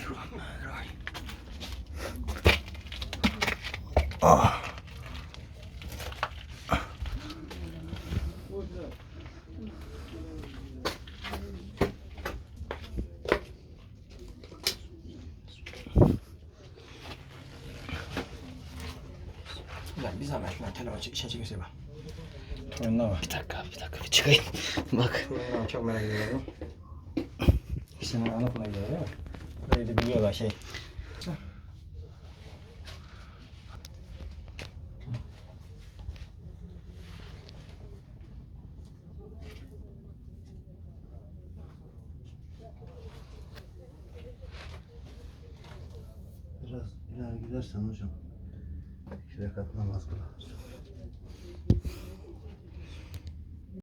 Bismillahirrahmanirrahim. Ah. Ulan bir zahmet lan telefon çek, şey çekmesi bak. Oyunda var. Bir dakika abi, bir dakika bir çıkayım. Bak. Çok merak ediyorum. İşte ben ana konuya gidiyor değil mi? Böyle de biliyorlar şey. Biraz ileri gidersen hocam. Rekat namaz kılar.